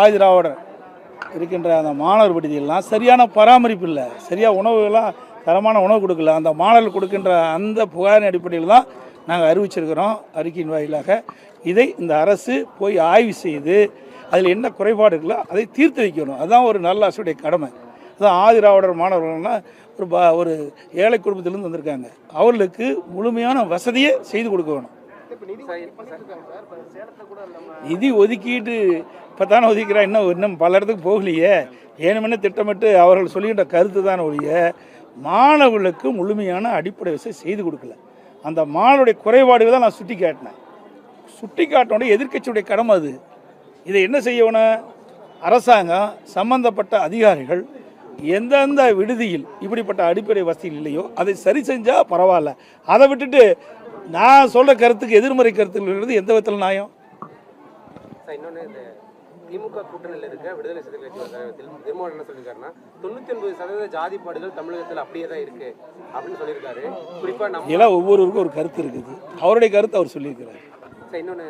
ஆதிராவிடர் இருக்கின்ற அந்த மாணவர் விடுதியெல்லாம் சரியான பராமரிப்பு இல்லை. சரியாக உணவுகள்லாம் தரமான உணவு கொடுக்கல. அந்த மாணவர்கள் கொடுக்கின்ற அந்த புகாரின் அடிப்படையில் தான் நாங்கள் அறிவிச்சிருக்கிறோம் அறிக்கையின் வாயிலாக. இதை இந்த அரசு போய் ஆய்வு செய்து அதில் என்ன குறைபாடு இருக்கோ அதை தீர்த்து வைக்கணும். அதுதான் ஒரு நல்ல அரசுடைய கடமை. அதான் ஆதிராவிடர் மாணவர்கள்லாம் ஒரு ப ஒரு ஏழை குடும்பத்திலேருந்து வந்திருக்காங்க. அவர்களுக்கு முழுமையான வசதியை செய்து கொடுக்க வேணும். நிதி ஒதுக்கீட்டு இப்போ தானே ஒதுக்கிறா? இன்னும் இன்னும் பல இடத்துக்கு போகலையே. ஏனுமென்னு திட்டமிட்டு அவர்கள் சொல்லுகின்ற கருத்து தான் ஒழிய மாணவர்களுக்கு முழுமையான அடிப்படை வசதி செய்து கொடுக்கல. அந்த மாணவருடைய குறைபாடுகளை தான் நான் சுட்டி காட்டினேன் சுட்டி காட்டினோட எதிர்க்கட்சியுடைய கடமை அது. இதை என்ன செய்யணும் அரசாங்கம் சம்பந்தப்பட்ட அதிகாரிகள் எந்தெந்த விடுதியில் இப்படிப்பட்ட அடிப்படை வசதிகள் இல்லையோ அதை சரி செஞ்சால் பரவாயில்ல. அதை விட்டுட்டு நான் சொல்கிற கருத்துக்கு எதிர்மறை கருத்துக்கள் எந்த விதத்தில் நியாயம்? இன்னொன்று இந்த திமுக கூட்டணியில் இருக்க விடுதலை சிறுத்தை கட்சி திருமாவளவன் என்ன சொல்லியிருக்காருன்னா தொண்ணூத்தி ஒன்பது சதவீத ஜாதிப்பாடுகள் தமிழகத்தில் அப்படியே தான் இருக்கு அப்படின்னு சொல்லியிருக்காரு. குறிப்பா நம்ம இதெல்லாம் ஒவ்வொருவருக்கும் ஒரு கருத்து இருக்குது. அவருடைய கருத்து அவர் சொல்லியிருக்கிறார். சார் இன்னொன்று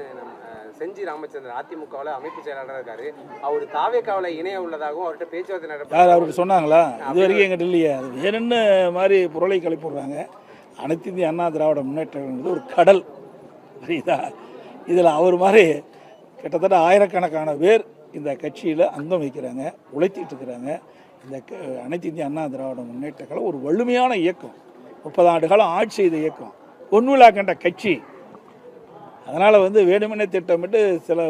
செஞ்சி ராமச்சந்திரன் அதிமுகவில் அமைப்பு செயலாளராக இருக்காரு. அவர் தாவேக்காவில் இணைய உள்ளதாகவும் அவர்கிட்ட பேச்சுவார்த்தை நடத்த யார் அவருக்கு சொன்னாங்களா? இது வரைக்கும் எங்கிட்ட இல்லையே. அது வேணும்னு மாதிரி பொருளை கிளப்பி விடுறாங்க அனைத்து இந்திய அண்ணா திராவிட முன்னேற்றங்கிறது ஒரு கடல் புரியுதா? இதில் அவர் மாதிரி கிட்டத்தட்ட ஆயிரக்கணக்கான பேர் இந்த கட்சியில் அங்கம் வைக்கிறாங்க உழைத்திட்டு இருக்கிறாங்க. இந்த க- அனைத்து இந்திய அண்ணா திராவிட முன்னேற்ற ஒரு வலிமையான இயக்கம். முப்பது ஆண்டு காலம் ஆட்சி செய்த இயக்கம். பொன்விழா கண்ட கட்சி. அதனால் வந்து வேணுமெனே திட்டமிட்டு சில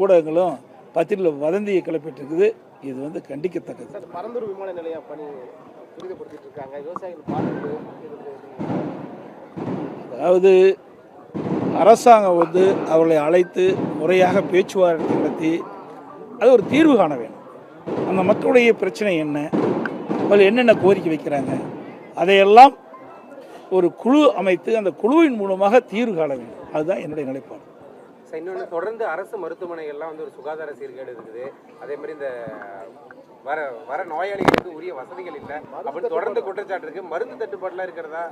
ஊடகங்களும் பத்திரிகையில் வதந்தியை கிளப்பிட்டு இருக்குது இது வந்து கண்டிக்கத்தக்கது. பரந்தூர் விமான நிலையம் பணி துரிதப்படுத்திட்டு இருக்காங்க. விவசாயிகள் பாதிப்பு. அதாவது அரசாங்கம் வந்து அவர்களை அழைத்து முறையாக பேச்சுவார்த்தை நடத்தி அது ஒரு தீர்வு காண வேணும் அந்த மக்களுடைய பிரச்சனை என்ன? அவர்கள் என்னென்ன கோரிக்கை வைக்கிறாங்க? அதையெல்லாம் ஒரு குழு அமைத்து அந்த குழுவின் மூலமாக தீர்வு காண வேண்டும். அதுதான் என்னுடைய நிலைப்பாடு. சார் இன்னொன்று தொடர்ந்து அரசு மருத்துவமனைகள்லாம் வந்து ஒரு சுகாதார சீர்கேடு இருக்குது. அதே மாதிரி இந்த வர வர நோயாளிகளுக்கு உரிய வசதிகள் இல்லை. அப்படின்னு தொடர்ந்து குற்றச்சாட்டு இருக்கு. மருந்து தட்டுப்பாடுலாம் இருக்கிறதா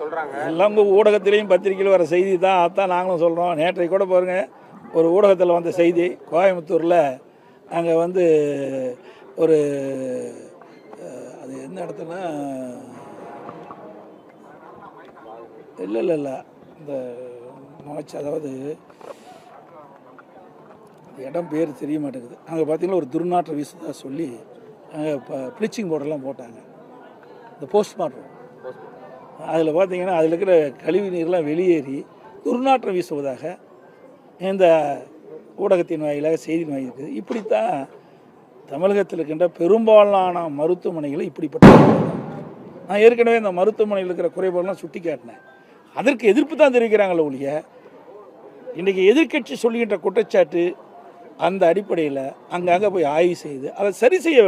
சொல்றாங்க. எல்லாம் ஊடகத்திலையும் பத்திரிகையில் வர செய்தி தான். அதான் நாங்களும் சொல்கிறோம் நேற்றை கூட பாருங்க ஒரு ஊடகத்தில் வந்த செய்தி. கோயம்புத்தூரில் அங்கே வந்து ஒரு அது என்ன இடத்துனா இல்லை இல்லை இல்லை. இந்த மோச்சு அதாவது இடம் பேர் தெரிய மாட்டேங்குது அங்கே பார்த்தீங்கன்னா ஒரு துர்நாற்றம் வீசுதா சொல்லி அங்கே இப்போ ப்ளீச்சிங் பவுடர்லாம் போட்டாங்க. இந்த போஸ்ட்மார்ட்டம். அதில் பார்த்தீங்கன்னா அதில் இருக்கிற கழிவு நீர்லாம் வெளியேறி துர்நாற்றம் வீசுவதாக இந்த ஊடகத்தின் வாயிலாக செய்தி வாங்கியிருக்குது இப்படித்தான் தமிழகத்தில் இருக்கின்ற பெரும்பாலான மருத்துவமனைகளை இப்படிப்பட்ட நான் ஏற்கனவே இந்த மருத்துவமனையில் இருக்கிற குறைபாடுலாம் சுட்டி காட்டினேன் அதற்கு எதிர்ப்பு தான் தெரிவிக்கிறாங்களே ஒழிய இன்றைக்கி எதிர்க்கட்சி சொல்லுகின்ற குற்றச்சாட்டு அந்த அடிப்படையில் அங்கங்கே போய் ஆய்வு செய்து அதை சரி செய்ய